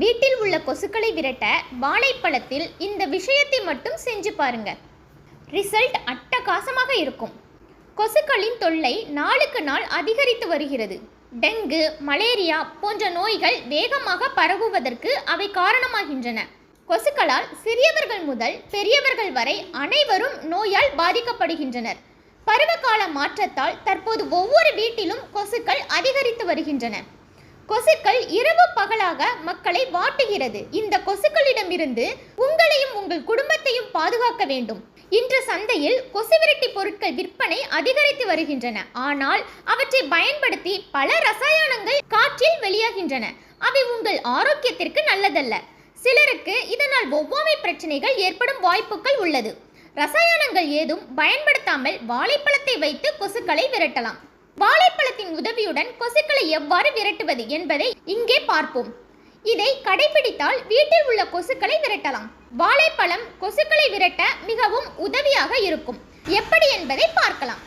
வீட்டில் உள்ள கொசுக்களை விரட்ட வாழைப்பழத்தில் இந்த விஷயத்தை மட்டும் செஞ்சு பாருங்க. ரிசல்ட் அட்டகாசமாக இருக்கும். கொசுக்களின் தொல்லை நாளுக்கு நாள் அதிகரித்து வருகிறது. டெங்கு மலேரியா போன்ற நோய்கள் வேகமாக பரவுவதற்கு அவை காரணமாகின்றன. கொசுக்களால் சிறியவர்கள் முதல் பெரியவர்கள் வரை அனைவரும் நோயால் பாதிக்கப்படுகின்றனர். பருவகால மாற்றத்தால் தற்போது ஒவ்வொரு வீட்டிலும் கொசுக்கள் அதிகரித்து வருகின்றன. கொசுக்கள் இரவு பகலாக மக்களை வாட்டுகிறது. இந்த கொசுக்களிடமிருந்து உங்களையும் உங்கள் குடும்பத்தையும் பாதுகாக்க வேண்டும். இன்று சந்தையில் கொசுவிரட்டி பொருட்கள் விற்பனை அதிகரித்து வருகின்றன. ஆனால் அவற்றை பயன்படுத்தி பல ரசாயனங்கள் காற்றில் வெளியாகின்றன. அவை உங்கள் ஆரோக்கியத்திற்கு நல்லதல்ல. சிலருக்கு இதனால் ஒவ்வாமை பிரச்சனைகள் ஏற்படும் வாய்ப்புகள் உள்ளது. ரசாயனங்கள் ஏதும் பயன்படுத்தாமல் வாழைப்பழத்தை வைத்து கொசுக்களை விரட்டலாம். வாழைப்பழத்தின் உதவியுடன் கொசுக்களை எவ்வாறு விரட்டுவது என்பதை இங்கே பார்ப்போம். இதை கடைபிடித்தால் வீட்டில் உள்ள கொசுக்களை விரட்டலாம். வாழைப்பழம் கொசுக்களை விரட்ட மிகவும் உதவியாக இருக்கும். எப்படி என்பதை பார்க்கலாம்.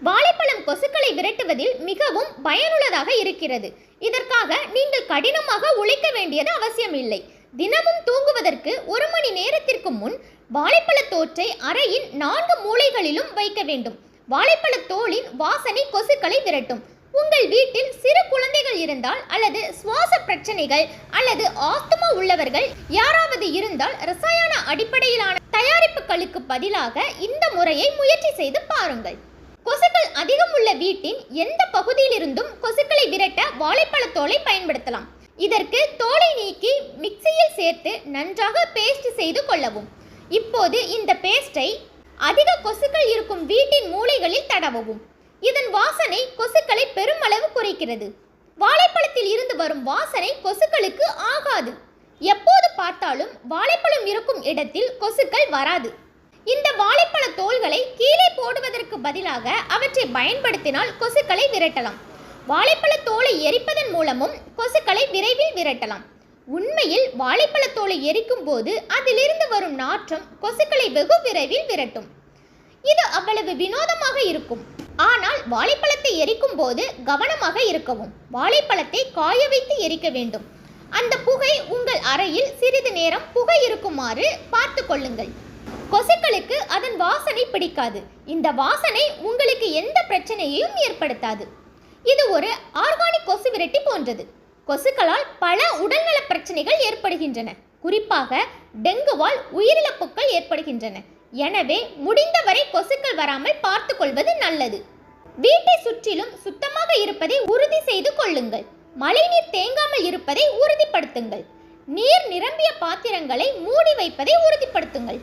வாழைப்பழம் கொசுக்களை விரட்டுவதில் மிகவும் பயனுள்ளதாக இருக்கிறது. இதற்காக நீங்கள் கடினமாக உழைக்க வேண்டியது அவசியமில்லை. தினமும் தூங்குவதற்கு ஒரு மணி நேரத்திற்கு முன் வாழைப்பழத் தோற்றை அறையின் நான்கு மூலைகளிலும் வைக்க வேண்டும். வாழைப்பழத் தோலின் வாசனை கொசுக்களை விரட்டும். உங்கள் வீட்டில் சிறு குழந்தைகள் இருந்தால் அல்லது சுவாச பிரச்சனைகள் அல்லது ஆஸ்துமா உள்ளவர்கள் யாராவது இருந்தால் ரசாயன அடிப்படையிலான தயாரிப்புகளுக்கு பதிலாக இந்த முறையை முயற்சி செய்து பாருங்கள். கொசுக்கள் அதிகம் உள்ள வீட்டின் எந்த பகுதியிலிருந்தும் கொசுக்களை விரட்ட வாழைப்பழத்தோலை பயன்படுத்தலாம். இதற்கு தோலை நீக்கி மிக்சியில் சேர்த்து நன்றாக பேஸ்ட் செய்து கொள்ளவும். இப்போது இந்த பேஸ்டை அதிக கொசுக்கள் இருக்கும் வீட்டின் மூலைகளில் தடவவும். இதன் வாசனை கொசுக்களை பெருமளவு குறைக்கிறது. வாழைப்பழத்தில் இருந்து வரும் வாசனை கொசுக்களுக்கு ஆகாது. எப்போது பார்த்தாலும் வாழைப்பழம் இருக்கும் இடத்தில் கொசுக்கள் வராது. இந்த வாழைப்பழ தோல்களை கீழே போடுவதற்கு பதிலாக அவற்றை பயன்படுத்தினால் கொசுக்களை விரட்டலாம். வாழைப்பழ தோலை எரிப்பதன் மூலமும் கொசுக்களை விரைவில் விரட்டலாம். உண்மையில் வாழைப்பழத்தோலை எரிக்கும் போது அதிலிருந்து வரும் நாற்றம் கொசுக்களை வெகு விரைவில் விரட்டும். இது அவ்வளவு வினோதமாக இருக்கும். ஆனால் வாழைப்பழத்தை எரிக்கும் போது கவனமாக இருக்கவும் வாழைப்பழத்தை காய வைத்து எரிக்க வேண்டும். அந்த புகை உங்கள் அறையில் சிறிது நேரம் புகை இருக்குமாறு பார்த்து கொள்ளுங்கள். கொசுக்களுக்கு அதன் வாசனை பிடிக்காது. இந்த வாசனை உங்களுக்கு எந்த பிரச்சனையையும் ஏற்படுத்தாது. இது ஒரு ஆர்கானிக் கொசு விரட்டி போன்றது. கொசுக்களால் பல உடல்நல பிரச்சனைகள் ஏற்படுகின்றன. குறிப்பாக டெங்குவால் உயிரிழப்புகள் ஏற்படுகின்றன. எனவே முடிந்தவரை கொசுக்கள் வராமல் பார்த்து கொள்வது நல்லது. வீட்டை சுற்றிலும் சுத்தமாக இருப்பதை உறுதி செய்து கொள்ளுங்கள். மழைநீர் தேங்காமல் இருப்பதை உறுதிப்படுத்துங்கள். நீர் நிரம்பிய பாத்திரங்களை மூடி வைப்பதை உறுதிப்படுத்துங்கள்.